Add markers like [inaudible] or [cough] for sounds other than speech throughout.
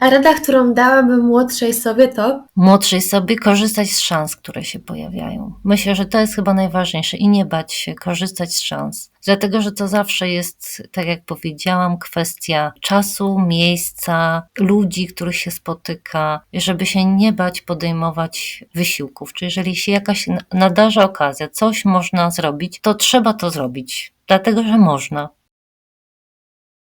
A rada, którą dałabym młodszej sobie to? Młodszej sobie korzystać z szans, które się pojawiają. Myślę, że to jest chyba najważniejsze i nie bać się, korzystać z szans. Dlatego, że to zawsze jest, tak jak powiedziałam, kwestia czasu, miejsca, ludzi, których się spotyka, żeby się nie bać podejmować wysiłków. Czy jeżeli się jakaś nadarza okazja, coś można zrobić, to trzeba to zrobić, dlatego że można.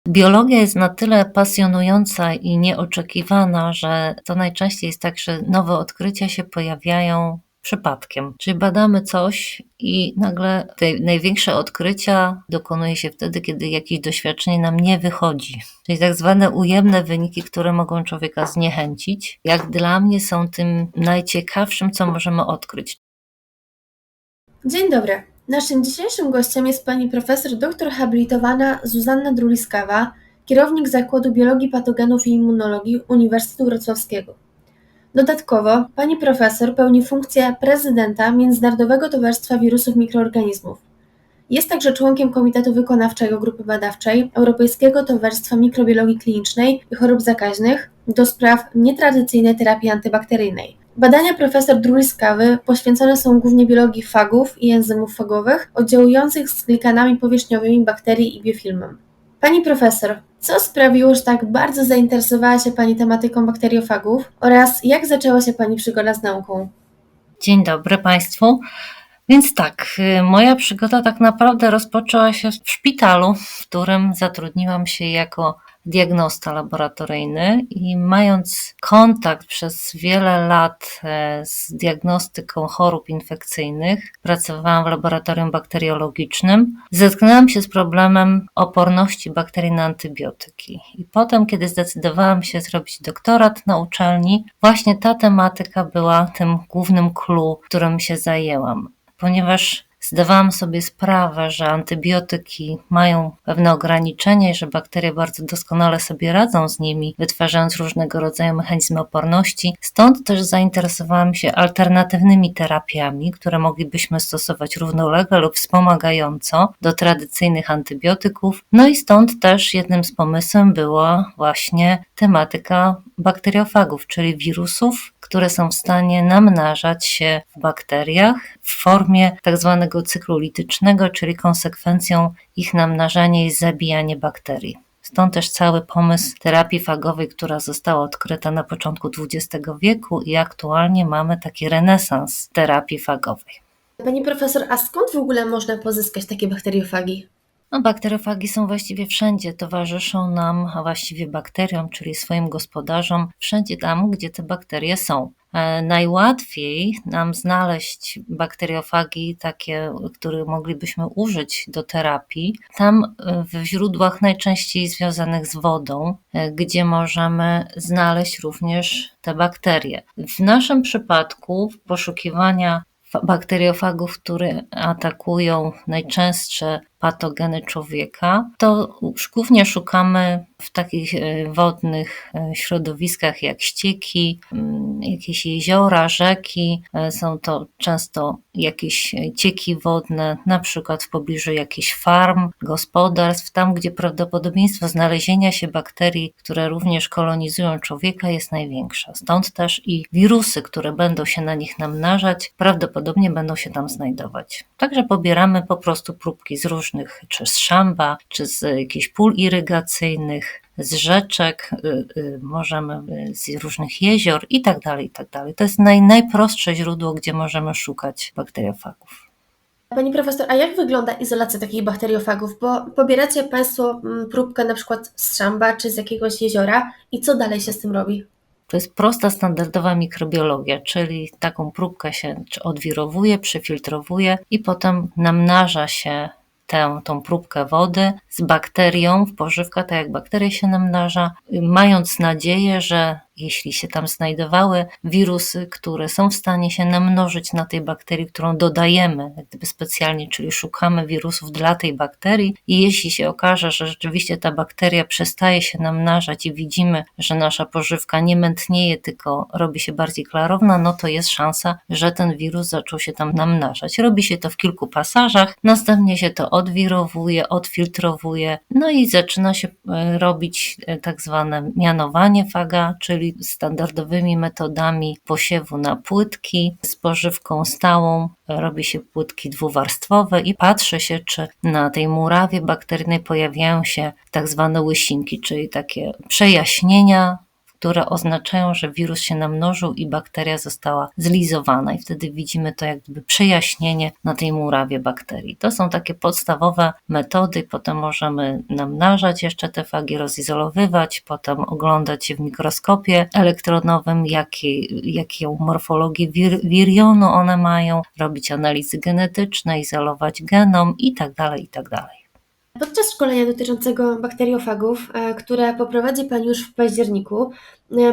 Biologia jest na tyle pasjonująca i nieoczekiwana, że to najczęściej jest tak, że nowe odkrycia się pojawiają przypadkiem. Czyli badamy coś i nagle te największe odkrycia dokonuje się wtedy, kiedy jakieś doświadczenie nam nie wychodzi. Czyli tak zwane ujemne wyniki, które mogą człowieka zniechęcić, jak dla mnie są tym najciekawszym, co możemy odkryć. Dzień dobry. Naszym dzisiejszym gościem jest pani profesor doktor habilitowana Zuzanna Druliskawa, kierownik Zakładu Biologii Patogenów i Immunologii Uniwersytetu Wrocławskiego. Dodatkowo pani profesor pełni funkcję prezydenta Międzynarodowego Towarzystwa Wirusów Mikroorganizmów. Jest także członkiem Komitetu Wykonawczego Grupy Badawczej Europejskiego Towarzystwa Mikrobiologii Klinicznej i Chorób Zakaźnych do spraw nietradycyjnej terapii antybakteryjnej. Badania profesor Druliskawy poświęcone są głównie biologii fagów i enzymów fagowych oddziałujących z glikanami powierzchniowymi bakterii i biofilmem. Pani profesor, co sprawiło, że tak bardzo zainteresowała się Pani tematyką bakteriofagów oraz jak zaczęła się Pani przygoda z nauką? Dzień dobry Państwu. Więc tak, y, moja przygoda tak naprawdę rozpoczęła się w szpitalu, w którym zatrudniłam się jako diagnosta laboratoryjny i mając kontakt przez wiele lat e, z diagnostyką chorób infekcyjnych, pracowałam w laboratorium bakteriologicznym, zetknęłam się z problemem oporności bakterii na antybiotyki. I potem, kiedy zdecydowałam się zrobić doktorat na uczelni, właśnie ta tematyka była tym głównym clue, którym się zajęłam. Ponieważ zdawałam sobie sprawę, że antybiotyki mają pewne ograniczenia i że bakterie bardzo doskonale sobie radzą z nimi, wytwarzając różnego rodzaju mechanizmy oporności. Stąd też zainteresowałam się alternatywnymi terapiami, które moglibyśmy stosować równolegle lub wspomagająco do tradycyjnych antybiotyków. No i stąd też jednym z pomysłów była właśnie tematyka bakteriofagów, czyli wirusów, które są w stanie namnażać się w bakteriach w formie tak zwanego cyklu litycznego, czyli konsekwencją ich namnażania jest zabijanie bakterii. Stąd też cały pomysł terapii fagowej, która została odkryta na początku XX wieku i aktualnie mamy taki renesans terapii fagowej. Pani profesor, a skąd w ogóle można pozyskać takie bakteriofagi? No, bakteriofagi są właściwie wszędzie, towarzyszą nam, a właściwie bakteriom, czyli swoim gospodarzom, wszędzie tam, gdzie te bakterie są. E, najłatwiej nam znaleźć bakteriofagi, takie, które moglibyśmy użyć do terapii, tam e, w źródłach najczęściej związanych z wodą, e, gdzie możemy znaleźć również te bakterie. W naszym przypadku poszukiwania bakteriofagów, które atakują najczęstsze patogeny człowieka, to głównie szukamy w takich e, wodnych e, środowiskach jak ścieki, mm, jakieś jeziora, rzeki. E, są to często jakieś cieki wodne, na przykład w pobliżu jakichś farm, gospodarstw, tam gdzie prawdopodobieństwo znalezienia się bakterii, które również kolonizują człowieka jest największe. Stąd też i wirusy, które będą się na nich namnażać, prawdopodobnie będą się tam znajdować. Także pobieramy po prostu próbki z różnych różnych, czy z szamba, czy z jakichś pól irygacyjnych, z rzeczek, y, y, możemy y, z różnych jezior i tak dalej, i tak dalej. To jest naj, najprostsze źródło, gdzie możemy szukać bakteriofagów. Pani profesor, a jak wygląda izolacja takich bakteriofagów? Bo pobieracie Państwo mm, próbkę na przykład z szamba czy z jakiegoś jeziora i co dalej się z tym robi? To jest prosta, standardowa mikrobiologia, czyli taką próbkę się odwirowuje, przefiltrowuje i potem namnaża się tę, tą próbkę wody z bakterią w pożywkach, tak jak bakteria się namnaża, mając nadzieję, że jeśli się tam znajdowały wirusy, które są w stanie się namnożyć na tej bakterii, którą dodajemy, gdyby specjalnie, czyli szukamy wirusów dla tej bakterii i jeśli się okaże, że rzeczywiście ta bakteria przestaje się namnażać i widzimy, że nasza pożywka nie mętnieje, tylko robi się bardziej klarowna, no to jest szansa, że ten wirus zaczął się tam namnażać. Robi się to w kilku pasażach, następnie się to odwirowuje, odfiltrowuje, no i zaczyna się e, robić e, tak zwane mianowanie faga, czyli standardowymi metodami posiewu na płytki z pożywką stałą. Robi się płytki dwuwarstwowe i patrzy się, czy na tej murawie bakteryjnej pojawiają się tak zwane łysinki, czyli takie przejaśnienia które oznaczają, że wirus się namnożył i bakteria została zlizowana, i wtedy widzimy to jak gdyby przejaśnienie na tej murawie bakterii. To są takie podstawowe metody, potem możemy namnażać jeszcze te fagi, rozizolowywać, potem oglądać je w mikroskopie elektronowym, jakie, jaką morfologię wir, wirionu one mają, robić analizy genetyczne, izolować genom i tak dalej, i tak dalej. Podczas szkolenia dotyczącego bakteriofagów, e, które poprowadzi Pani już w październiku,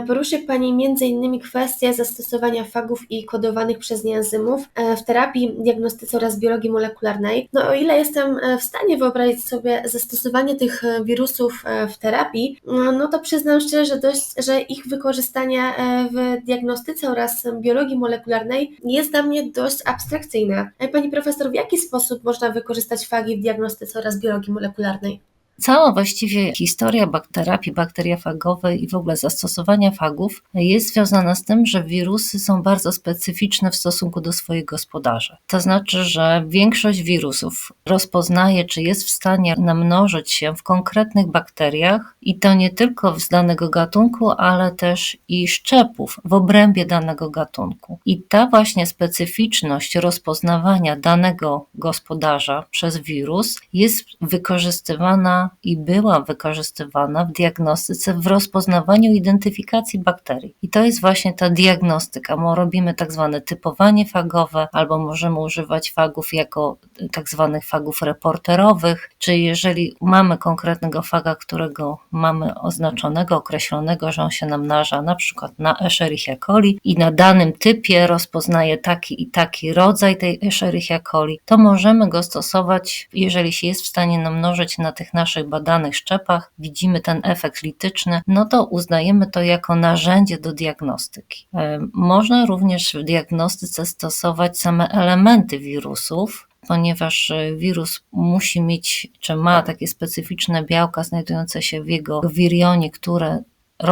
poruszy Pani m.in. kwestię zastosowania fagów i kodowanych przez nie enzymów e, w terapii, diagnostyce oraz biologii molekularnej. No o ile jestem w stanie wyobrazić sobie zastosowanie tych wirusów w terapii, no to przyznam szczerze, dość, że ich wykorzystanie w diagnostyce oraz biologii molekularnej jest dla mnie dość abstrakcyjne. Pani profesor, w jaki sposób można wykorzystać fagi w diagnostyce oraz biologii molekularnej. Cała właściwie historia terapii bakteriofagowej i w ogóle zastosowania fagów jest związana z tym, że wirusy są bardzo specyficzne w stosunku do swoich gospodarzy. To znaczy, że większość wirusów rozpoznaje, czy jest w stanie namnożyć się w konkretnych bakteriach i to nie tylko z danego gatunku, ale też i szczepów w obrębie danego gatunku. I ta właśnie specyficzność rozpoznawania danego gospodarza przez wirus jest wykorzystywana i była wykorzystywana w diagnostyce w rozpoznawaniu identyfikacji bakterii. I to jest właśnie ta diagnostyka. My robimy tak zwane typowanie fagowe, albo możemy używać fagów jako tak zwanych fagów reporterowych, czyli jeżeli mamy konkretnego faga, którego mamy oznaczonego, określonego, że on się namnaża na przykład na Escherichia coli i na danym typie rozpoznaje taki i taki rodzaj tej Escherichia coli, to możemy go stosować, jeżeli się jest w stanie namnożyć na tych naszych naszych badanych szczepach widzimy ten efekt lityczny, no to uznajemy to jako narzędzie do diagnostyki. E, można również w diagnostyce stosować same elementy wirusów, ponieważ e, wirus musi mieć, czy ma takie specyficzne białka znajdujące się w jego wirionie, które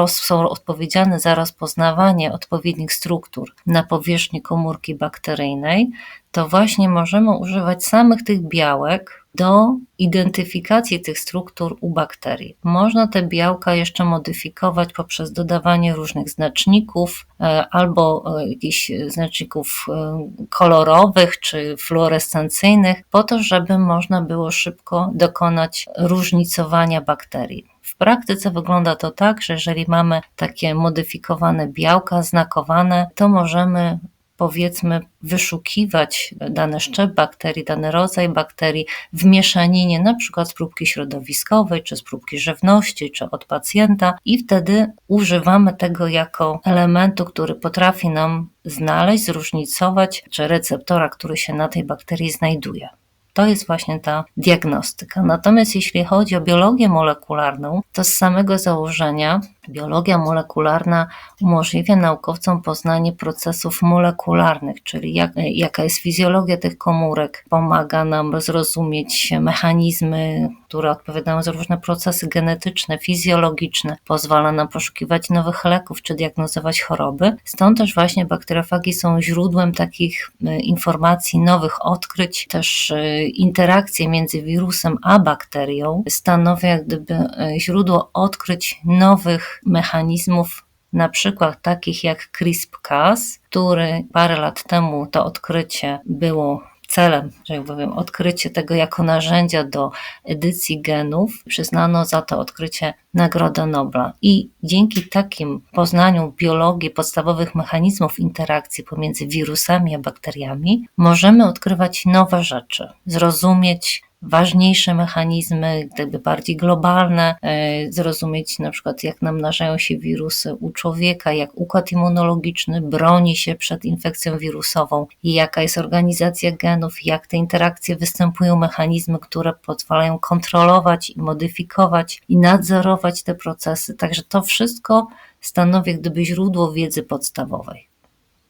są odpowiedzialne za rozpoznawanie odpowiednich struktur na powierzchni komórki bakteryjnej, to właśnie możemy używać samych tych białek do identyfikacji tych struktur u bakterii. Można te białka jeszcze modyfikować poprzez dodawanie różnych znaczników e, albo e, jakichś znaczników e, kolorowych czy fluorescencyjnych, po to, żeby można było szybko dokonać różnicowania bakterii. W praktyce wygląda to tak, że jeżeli mamy takie modyfikowane białka znakowane, to możemy powiedzmy wyszukiwać dany szczep bakterii, dany rodzaj bakterii w mieszaninie na przykład z próbki środowiskowej, czy z próbki żywności, czy od pacjenta i wtedy używamy tego jako elementu, który potrafi nam znaleźć, zróżnicować, czy receptora, który się na tej bakterii znajduje. To jest właśnie ta diagnostyka. Natomiast jeśli chodzi o biologię molekularną, to z samego założenia biologia molekularna umożliwia naukowcom poznanie procesów molekularnych, czyli jak, jaka jest fizjologia tych komórek, pomaga nam zrozumieć mechanizmy, które odpowiadają za różne procesy genetyczne, fizjologiczne, pozwala nam poszukiwać nowych leków czy diagnozować choroby. Stąd też właśnie bakteriofagi są źródłem takich e, informacji, nowych odkryć, też e, interakcje między wirusem a bakterią stanowią jak gdyby e, źródło odkryć nowych mechanizmów, na przykład takich jak CRISPR-Cas, który parę lat temu to odkrycie było celem, że jak powiem, odkrycie tego jako narzędzia do edycji genów, przyznano za to odkrycie Nagrodę Nobla. I dzięki takim poznaniu biologii, podstawowych mechanizmów interakcji pomiędzy wirusami a bakteriami, możemy odkrywać nowe rzeczy, zrozumieć ważniejsze mechanizmy, jakby bardziej globalne, e, zrozumieć na przykład jak namnażają się wirusy u człowieka, jak układ immunologiczny broni się przed infekcją wirusową jaka jest organizacja genów, jak te interakcje występują, mechanizmy, które pozwalają kontrolować i modyfikować i nadzorować te procesy. Także to wszystko stanowi gdyby źródło wiedzy podstawowej.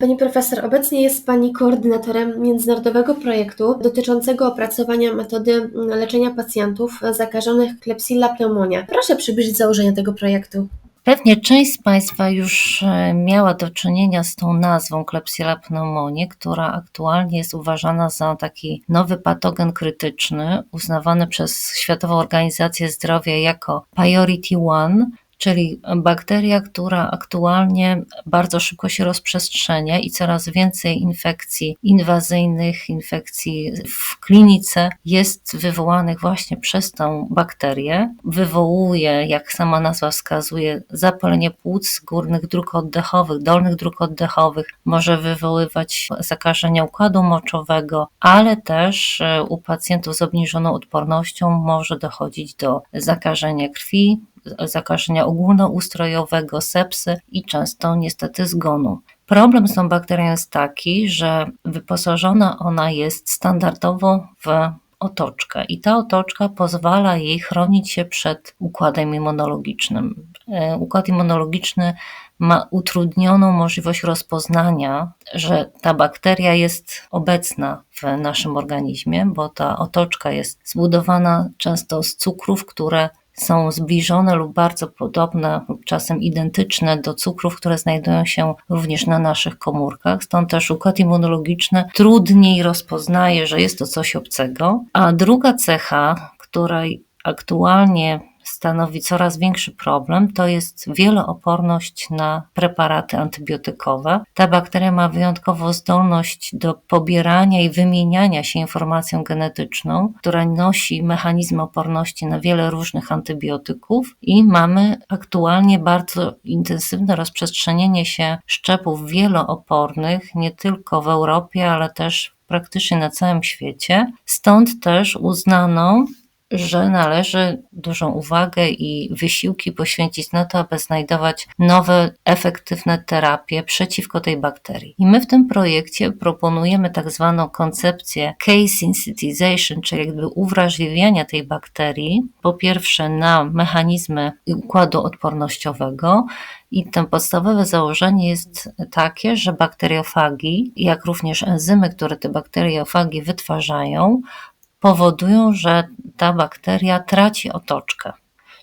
Pani profesor, obecnie jest Pani koordynatorem międzynarodowego projektu dotyczącego opracowania metody leczenia pacjentów zakażonych Klebsiella pneumonia. Proszę przybliżyć założenia tego projektu. Pewnie część z Państwa już e, miała do czynienia z tą nazwą Klebsiella pneumoniae, która aktualnie jest uważana za taki nowy patogen krytyczny, uznawany przez Światową Organizację Zdrowia jako Priority One czyli bakteria, która aktualnie bardzo szybko się rozprzestrzenia i coraz więcej infekcji inwazyjnych, infekcji w klinice jest wywołanych właśnie przez tą bakterię. Wywołuje, jak sama nazwa wskazuje, zapalenie płuc, górnych dróg oddechowych, dolnych dróg oddechowych, może wywoływać zakażenia układu moczowego, ale też e, u pacjentów z obniżoną odpornością może dochodzić do zakażenia krwi, zakażenia ogólnoustrojowego, sepsy i często niestety zgonu. Problem z tą bakterią jest taki, że wyposażona ona jest standardowo w otoczkę i ta otoczka pozwala jej chronić się przed układem immunologicznym. E, układ immunologiczny ma utrudnioną możliwość rozpoznania, że ta bakteria jest obecna w naszym organizmie, bo ta otoczka jest zbudowana często z cukrów, które są zbliżone lub bardzo podobne, lub czasem identyczne do cukrów, które znajdują się również na naszych komórkach. Stąd też układ immunologiczny trudniej rozpoznaje, że jest to coś obcego. A druga cecha, której aktualnie stanowi coraz większy problem, to jest wielooporność na preparaty antybiotykowe. Ta bakteria ma wyjątkowo zdolność do pobierania i wymieniania się informacją genetyczną, która nosi mechanizm oporności na wiele różnych antybiotyków i mamy aktualnie bardzo intensywne rozprzestrzenienie się szczepów wieloopornych nie tylko w Europie, ale też praktycznie na całym świecie. Stąd też uznano, że należy dużą uwagę i wysiłki poświęcić na to, aby znajdować nowe, efektywne terapie przeciwko tej bakterii. I my w tym projekcie proponujemy tak zwaną koncepcję case sensitization, czyli jakby uwrażliwiania tej bakterii, po pierwsze na mechanizmy układu odpornościowego, i to podstawowe założenie jest takie, że bakteriofagi, jak również enzymy, które te bakteriofagi wytwarzają, powodują, że ta bakteria traci otoczkę.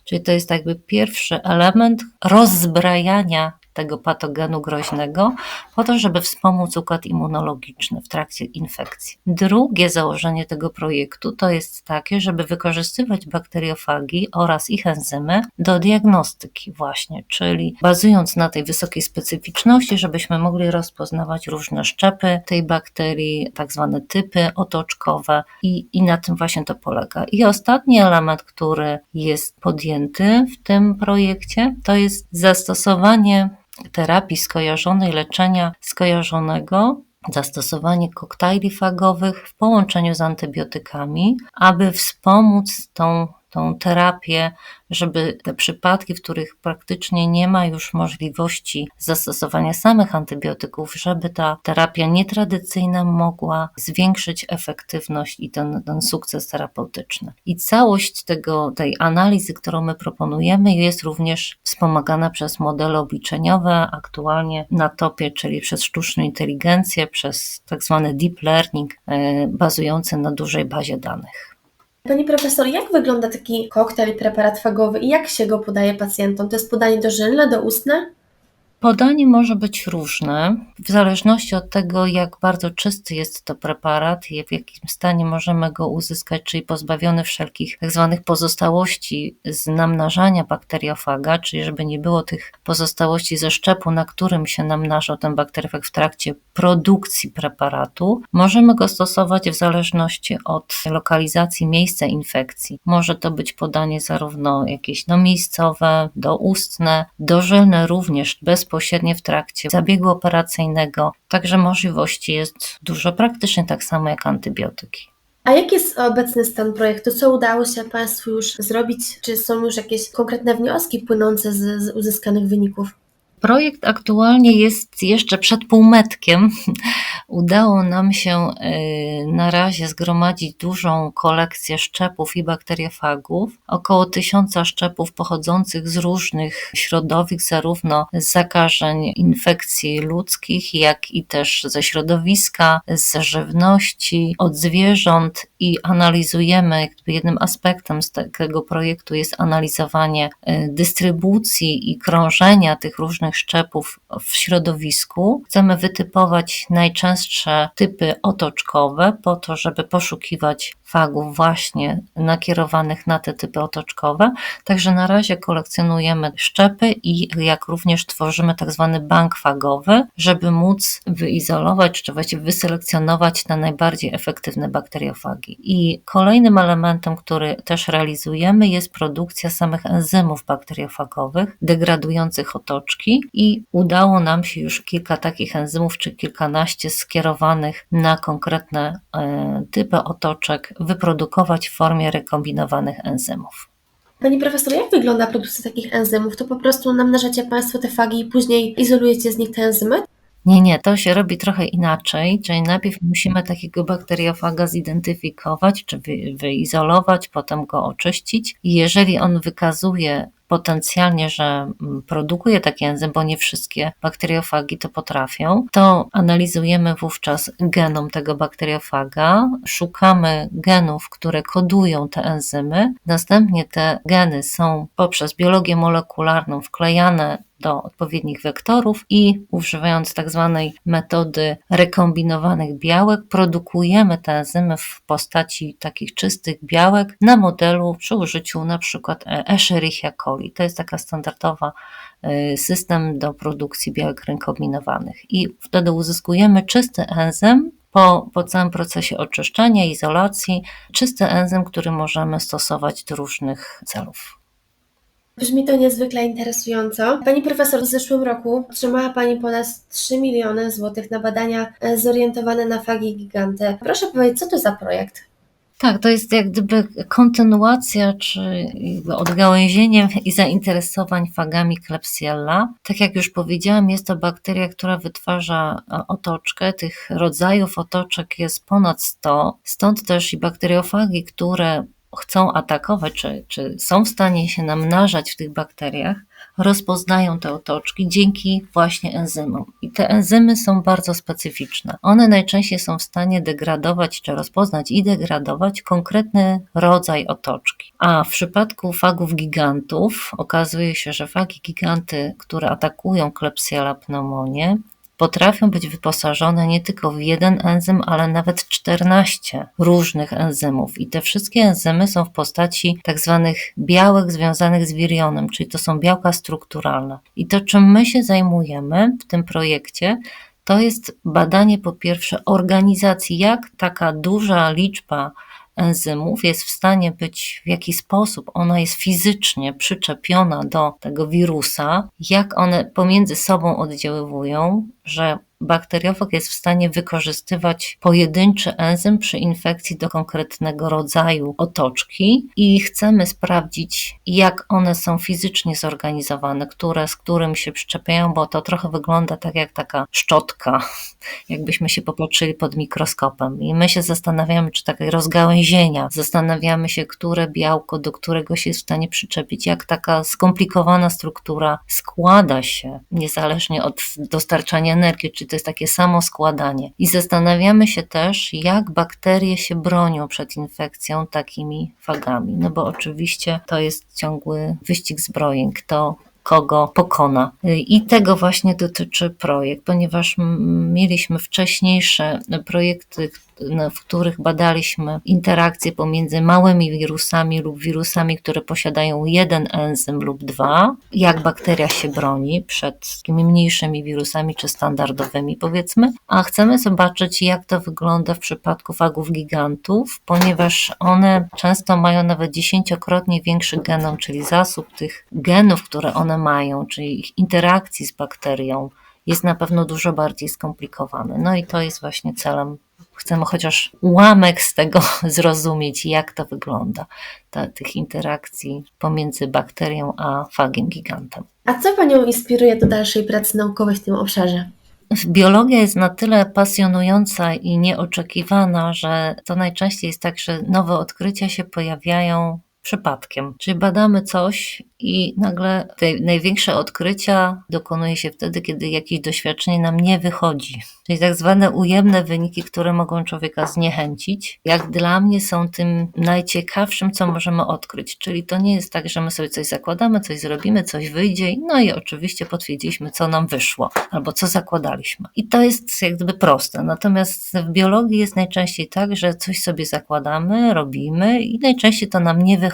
Czyli to jest jakby pierwszy element rozzbrajania tego patogenu groźnego, po to, żeby wspomóc układ immunologiczny w trakcie infekcji. Drugie założenie tego projektu to jest takie, żeby wykorzystywać bakteriofagi oraz ich enzymy do diagnostyki właśnie, czyli bazując na tej wysokiej specyficzności, żebyśmy mogli rozpoznawać różne szczepy tej bakterii, tak zwane typy otoczkowe i, i na tym właśnie to polega. I ostatni element, który jest podjęty w tym projekcie, to jest zastosowanie terapii skojarzonej, leczenia skojarzonego, zastosowanie koktajli fagowych w połączeniu z antybiotykami, aby wspomóc tą, tą terapię żeby te przypadki, w których praktycznie nie ma już możliwości zastosowania samych antybiotyków, żeby ta terapia nietradycyjna mogła zwiększyć efektywność i ten, ten sukces terapeutyczny. I całość tego, tej analizy, którą my proponujemy, jest również wspomagana przez modele obliczeniowe, aktualnie na topie, czyli przez sztuczną inteligencję, przez tak zwany deep learning, e, bazujący na dużej bazie danych. Pani profesor, jak wygląda taki koktajl, preparat fagowy i jak się go podaje pacjentom? To jest podanie dożylne, doustne? Podanie może być różne, w zależności od tego, jak bardzo czysty jest to preparat i w jakim stanie możemy go uzyskać, czyli pozbawiony wszelkich tak zwanych pozostałości z namnażania bakteriofaga, czyli żeby nie było tych pozostałości ze szczepu, na którym się namnażał ten bakteriofag w trakcie produkcji preparatu. Możemy go stosować w zależności od lokalizacji miejsca infekcji. Może to być podanie zarówno jakieś no, miejscowe, doustne, dożylne również bez bezpośrednio w trakcie zabiegu operacyjnego, także możliwości jest dużo, praktycznie tak samo jak antybiotyki. A jaki jest obecny stan projektu? Co udało się Państwu już zrobić? Czy są już jakieś konkretne wnioski płynące z, z uzyskanych wyników? Projekt aktualnie jest jeszcze przed półmetkiem. [laughs] Udało nam się y, na razie zgromadzić dużą kolekcję szczepów i bakteriofagów. Około tysiąca szczepów pochodzących z różnych środowisk, zarówno z zakażeń infekcji ludzkich, jak i też ze środowiska, z żywności, od zwierząt i analizujemy, jakby jednym aspektem z tego projektu jest analizowanie y, dystrybucji i krążenia tych różnych szczepów w środowisku. Chcemy wytypować najczęstsze typy otoczkowe po to, żeby poszukiwać fagów właśnie nakierowanych na te typy otoczkowe. Także na razie kolekcjonujemy szczepy i jak również tworzymy tak zwany bank fagowy, żeby móc wyizolować, czy właściwie wyselekcjonować te najbardziej efektywne bakteriofagi. I kolejnym elementem, który też realizujemy, jest produkcja samych enzymów bakteriofagowych, degradujących otoczki i udało nam się już kilka takich enzymów, czy kilkanaście skierowanych na konkretne e, typy otoczek wyprodukować w formie rekombinowanych enzymów. Pani profesor, jak wygląda produkcja takich enzymów? To po prostu namnażacie Państwo te fagi i później izolujecie z nich te enzymy? Nie, nie, to się robi trochę inaczej, czyli najpierw musimy takiego bakteriofaga zidentyfikować, czy wy, wyizolować, potem go oczyścić. I jeżeli on wykazuje potencjalnie, że mm, produkuje taki enzym, bo nie wszystkie bakteriofagi to potrafią, to analizujemy wówczas genom tego bakteriofaga, szukamy genów, które kodują te enzymy, następnie te geny są poprzez biologię molekularną wklejane do odpowiednich wektorów i używając tak zwanej metody rekombinowanych białek, produkujemy te enzymy w postaci takich czystych białek na modelu przy użyciu na przykład Escherichia coli. To jest taka standardowa y, system do produkcji białek rekombinowanych i wtedy uzyskujemy czysty enzym, po, po całym procesie oczyszczania, izolacji, czysty enzym, który możemy stosować do różnych celów. Brzmi to niezwykle interesująco. Pani profesor, w zeszłym roku otrzymała Pani ponad 3 miliony złotych na badania e, zorientowane na fagi giganty. Proszę powiedzieć, co to za projekt? Tak, to jest jak gdyby kontynuacja czy odgałęzieniem i zainteresowań fagami Klebsiella. Tak jak już powiedziałam, jest to bakteria, która wytwarza e, otoczkę. Tych rodzajów otoczek jest ponad 100, stąd też i bakteriofagi, które chcą atakować, czy, czy są w stanie się namnażać w tych bakteriach, rozpoznają te otoczki dzięki właśnie enzymom. I te enzymy są bardzo specyficzne. One najczęściej są w stanie degradować, czy rozpoznać i degradować konkretny rodzaj otoczki. A w przypadku fagów gigantów okazuje się, że fagi giganty, które atakują Klebsiella pneumonię, potrafią być wyposażone nie tylko w jeden enzym, ale nawet 14 różnych enzymów. I te wszystkie enzymy są w postaci tak zwanych białek związanych z wirionem, czyli to są białka strukturalne. I to, czym my się zajmujemy w tym projekcie, to jest badanie po pierwsze organizacji, jak taka duża liczba enzymów jest w stanie być, w jaki sposób ona jest fizycznie przyczepiona do tego wirusa, jak one pomiędzy sobą oddziaływują, że bakteriofag jest w stanie wykorzystywać pojedynczy enzym przy infekcji do konkretnego rodzaju otoczki i chcemy sprawdzić, jak one są fizycznie zorganizowane, które z którym się przyczepiają, bo to trochę wygląda tak jak taka szczotka, [laughs] jakbyśmy się popatrzyli pod mikroskopem. I my się zastanawiamy, czy takie rozgałęzienia, zastanawiamy się, które białko do którego się jest w stanie przyczepić, jak taka skomplikowana struktura składa się, niezależnie od dostarczania energii, czy to jest takie samo składanie. I zastanawiamy się też, jak bakterie się bronią przed infekcją takimi fagami. No bo oczywiście to jest ciągły wyścig zbrojeń. Kto kogo pokona. I tego właśnie dotyczy projekt, ponieważ mieliśmy wcześniejsze projekty, w których badaliśmy interakcje pomiędzy małymi wirusami lub wirusami, które posiadają jeden enzym lub dwa, jak bakteria się broni przed takimi mniejszymi wirusami czy standardowymi powiedzmy, a chcemy zobaczyć jak to wygląda w przypadku fagów gigantów, ponieważ one często mają nawet dziesięciokrotnie większy genom, czyli zasób tych genów, które one mają, czyli ich interakcji z bakterią jest na pewno dużo bardziej skomplikowany. No i to jest właśnie celem chcemy chociaż ułamek z tego [laughs] zrozumieć, jak to wygląda, ta, tych interakcji pomiędzy bakterią a fagiem gigantem. A co Panią inspiruje do dalszej pracy naukowej w tym obszarze? Biologia jest na tyle pasjonująca i nieoczekiwana, że to najczęściej jest tak, że nowe odkrycia się pojawiają przypadkiem. Czyli badamy coś i nagle te największe odkrycia dokonuje się wtedy, kiedy jakieś doświadczenie nam nie wychodzi. Czyli tak zwane ujemne wyniki, które mogą człowieka zniechęcić, jak dla mnie są tym najciekawszym, co możemy odkryć. Czyli to nie jest tak, że my sobie coś zakładamy, coś zrobimy, coś wyjdzie, no i oczywiście potwierdziliśmy, co nam wyszło, albo co zakładaliśmy. I to jest jak gdyby proste. Natomiast w biologii jest najczęściej tak, że coś sobie zakładamy, robimy i najczęściej to nam nie wychodzi.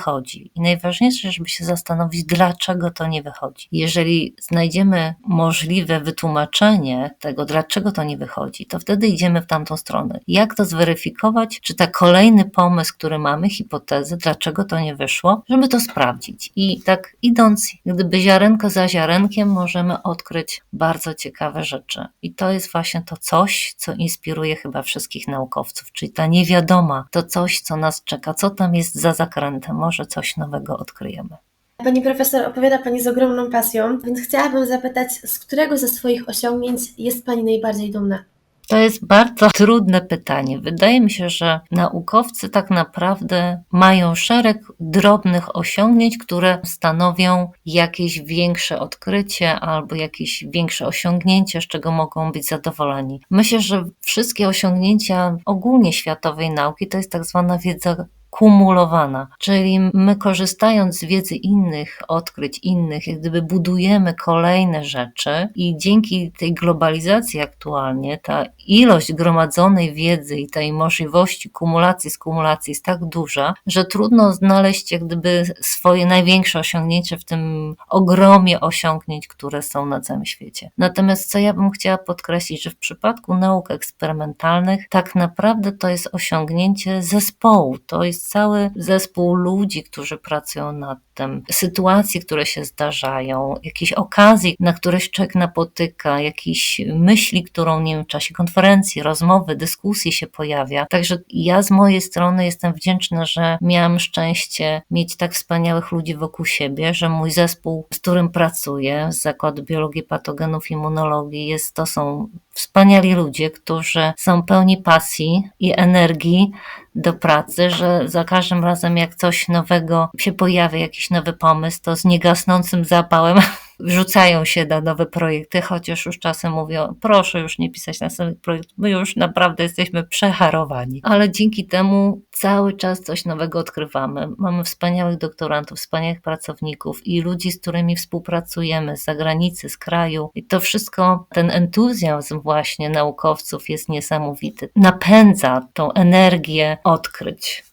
I najważniejsze, żeby się zastanowić, dlaczego to nie wychodzi. Jeżeli znajdziemy możliwe wytłumaczenie tego, dlaczego to nie wychodzi, to wtedy idziemy w tamtą stronę. Jak to zweryfikować, czy ta kolejny pomysł, który mamy, hipotezy, dlaczego to nie wyszło, żeby to sprawdzić. I tak idąc, gdyby ziarenko za ziarenkiem, możemy odkryć bardzo ciekawe rzeczy. I to jest właśnie to coś, co inspiruje chyba wszystkich naukowców, czyli ta niewiadoma, to coś, co nas czeka, co tam jest za zakrętem, może coś nowego odkryjemy. Pani profesor opowiada Pani z ogromną pasją, więc chciałabym zapytać, z którego ze swoich osiągnięć jest Pani najbardziej dumna? To jest bardzo [laughs] trudne pytanie. Wydaje mi się, że naukowcy tak naprawdę mają szereg drobnych osiągnięć, które stanowią jakieś większe odkrycie albo jakieś większe osiągnięcie, z czego mogą być zadowoleni. Myślę, że wszystkie osiągnięcia ogólnie światowej nauki to jest tak zwana wiedza kumulowana, czyli my korzystając z wiedzy innych, odkryć innych, jak gdyby budujemy kolejne rzeczy i dzięki tej globalizacji aktualnie ta ilość gromadzonej wiedzy i tej możliwości kumulacji, skumulacji jest tak duża, że trudno znaleźć jak gdyby swoje największe osiągnięcie w tym ogromie osiągnięć, które są na całym świecie. Natomiast co ja bym chciała podkreślić, że w przypadku nauk eksperymentalnych tak naprawdę to jest osiągnięcie zespołu, to jest cały zespół ludzi, którzy pracują nad tym, sytuacji, które się zdarzają, jakieś okazji, na które człowiek napotyka, jakieś myśli, którą nie wiem, w czasie konferencji, rozmowy, dyskusji się pojawia. Także ja z mojej strony jestem wdzięczna, że miałam szczęście mieć tak wspaniałych ludzi wokół siebie, że mój zespół, z którym pracuję, z Zakładu Biologii Patogenów Immunologii, jest, to są wspaniali ludzie, którzy są pełni pasji i energii do pracy, że za każdym razem jak coś nowego się pojawia, jakiś nowy pomysł, to z niegasnącym zapałem wrzucają się na nowe projekty, chociaż już czasem mówią, proszę już nie pisać następnych projektów, my już naprawdę jesteśmy przecharowani. Ale dzięki temu cały czas coś nowego odkrywamy. Mamy wspaniałych doktorantów, wspaniałych pracowników i ludzi, z którymi współpracujemy z zagranicy, z kraju. I to wszystko, ten entuzjazm właśnie naukowców jest niesamowity. Napędza tą energię odkryć.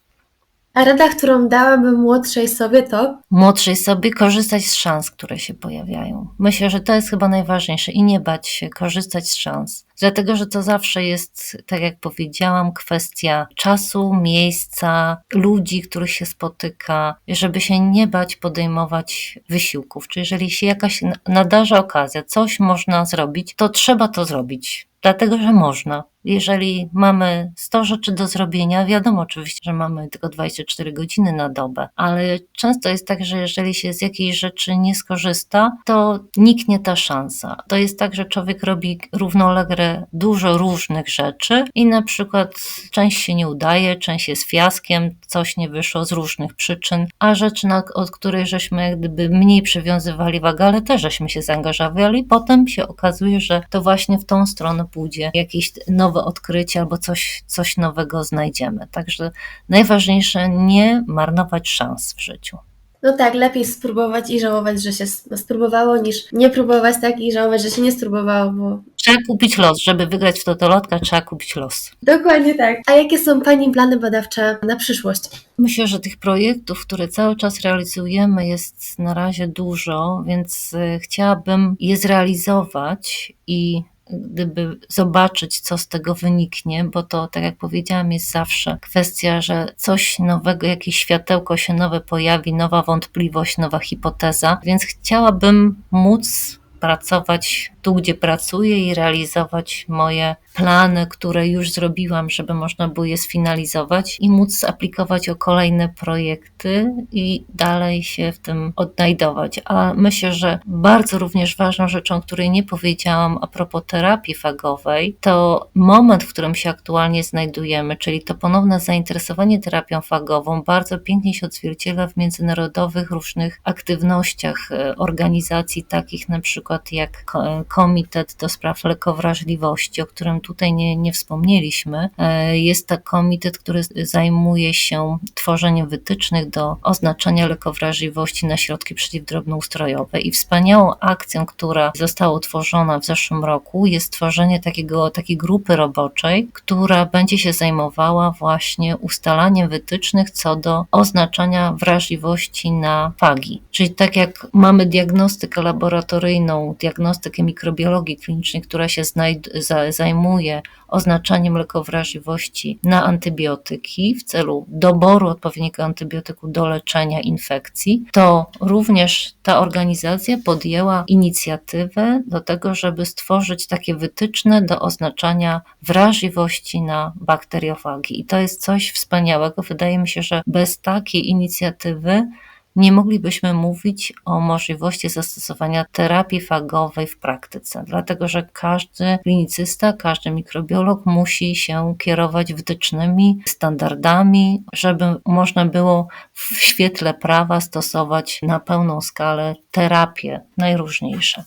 A rada, którą dałabym młodszej sobie to? Młodszej sobie korzystać z szans, które się pojawiają. Myślę, że to jest chyba najważniejsze i nie bać się korzystać z szans. Dlatego, że to zawsze jest, tak jak powiedziałam, kwestia czasu, miejsca, ludzi, których się spotyka, żeby się nie bać podejmować wysiłków. Czy jeżeli się jakaś nadarza okazja, coś można zrobić, to trzeba to zrobić dlatego że można. Jeżeli mamy 100 rzeczy do zrobienia, wiadomo oczywiście, że mamy tylko 24 godziny na dobę, ale często jest tak, że jeżeli się z jakiejś rzeczy nie skorzysta, to niknie ta szansa. To jest tak, że człowiek robi równolegle dużo różnych rzeczy i na przykład część się nie udaje, część jest fiaskiem, coś nie wyszło z różnych przyczyn, a rzecz, od której żeśmy jak gdyby mniej przywiązywali wagę, ale też żeśmy się zaangażowali, potem się okazuje, że to właśnie w tą stronę pójdzie jakieś nowe odkrycie albo coś, coś nowego znajdziemy. Także najważniejsze nie marnować szans w życiu. No tak, lepiej spróbować i żałować, że się spróbowało, niż nie próbować tak i żałować, że się nie spróbowało, bo... Trzeba kupić los, żeby wygrać w totolotka, trzeba kupić los. Dokładnie tak. A jakie są Pani plany badawcze na przyszłość? Myślę, że tych projektów, które cały czas realizujemy, jest na razie dużo, więc e, chciałabym je zrealizować i gdyby zobaczyć, co z tego wyniknie, bo to, tak jak powiedziałam, jest zawsze kwestia, że coś nowego, jakieś światełko się nowe pojawi, nowa wątpliwość, nowa hipoteza, więc chciałabym móc pracować tu, gdzie pracuję i realizować moje plany, które już zrobiłam, żeby można było je sfinalizować i móc aplikować o kolejne projekty i dalej się w tym odnajdować. A myślę, że bardzo również ważną rzeczą, której nie powiedziałam a propos terapii fagowej, to moment, w którym się aktualnie znajdujemy, czyli to ponowne zainteresowanie terapią fagową, bardzo pięknie się odzwierciedla w międzynarodowych różnych aktywnościach e, organizacji, takich na przykład jak Ko- Komitet do Spraw Lekowrażliwości, o którym tutaj nie, nie wspomnieliśmy. E, Jest to komitet, który zajmuje się tworzeniem wytycznych do oznaczania lekowrażliwości na środki przeciwdrobnoustrojowe i wspaniałą akcją, która została utworzona w zeszłym roku jest tworzenie takiego, takiej grupy roboczej, która będzie się zajmowała właśnie ustalaniem wytycznych co do oznaczania wrażliwości na fagi. Czyli tak jak mamy diagnostykę laboratoryjną, diagnostykę mikrobiologii klinicznej, która się zajmuje oznaczaniem lekowrażliwości na antybiotyki w celu doboru odpowiedniego antybiotyku do leczenia infekcji, to również ta organizacja podjęła inicjatywę do tego, żeby stworzyć takie wytyczne do oznaczania wrażliwości na bakteriofagi. I to jest coś wspaniałego. Wydaje mi się, że bez takiej inicjatywy nie moglibyśmy mówić o możliwości zastosowania terapii fagowej w praktyce, dlatego że każdy klinicysta, każdy mikrobiolog musi się kierować wytycznymi standardami, żeby można było w świetle prawa stosować na pełną skalę terapie najróżniejsze.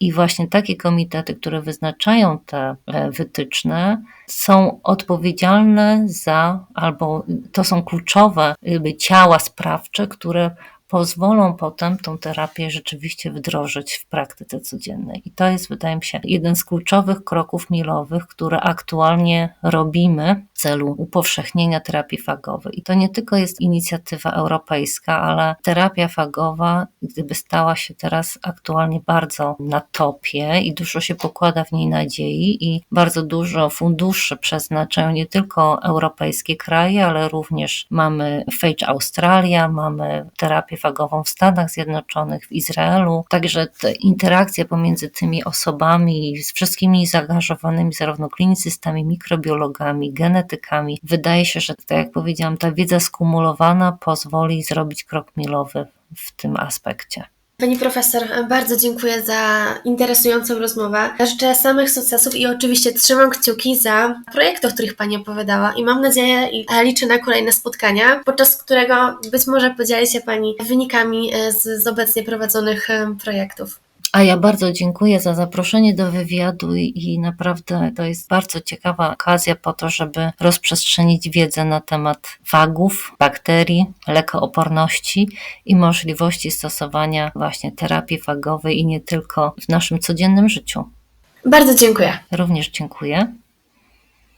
I właśnie takie komitety, które wyznaczają te e, wytyczne, są odpowiedzialne za, albo to są kluczowe ciała sprawcze, które pozwolą potem tą terapię rzeczywiście wdrożyć w praktyce codziennej. I to jest, wydaje mi się, jeden z kluczowych kroków milowych, które aktualnie robimy w celu upowszechnienia terapii fagowej. I to nie tylko jest inicjatywa europejska, ale terapia fagowa, gdyby stała się teraz aktualnie bardzo na topie i dużo się pokłada w niej nadziei i bardzo dużo funduszy przeznaczają nie tylko europejskie kraje, ale również mamy FAGE Australia, mamy terapię w Stanach Zjednoczonych, w Izraelu. Także te interakcje pomiędzy tymi osobami, z wszystkimi zaangażowanymi, zarówno klinicystami, mikrobiologami, genetykami, wydaje się, że tak jak powiedziałam, ta wiedza skumulowana pozwoli zrobić krok milowy w tym aspekcie. Pani profesor, bardzo dziękuję za interesującą rozmowę. Życzę samych sukcesów i oczywiście trzymam kciuki za projekty, o których Pani opowiadała i mam nadzieję i liczę na kolejne spotkania, podczas którego być może podzieli się Pani wynikami e, z, z obecnie prowadzonych e, projektów. A ja bardzo dziękuję za zaproszenie do wywiadu i naprawdę to jest bardzo ciekawa okazja po to, żeby rozprzestrzenić wiedzę na temat fagów, bakterii, lekooporności i możliwości stosowania właśnie terapii fagowej i nie tylko w naszym codziennym życiu. Bardzo dziękuję. Również dziękuję.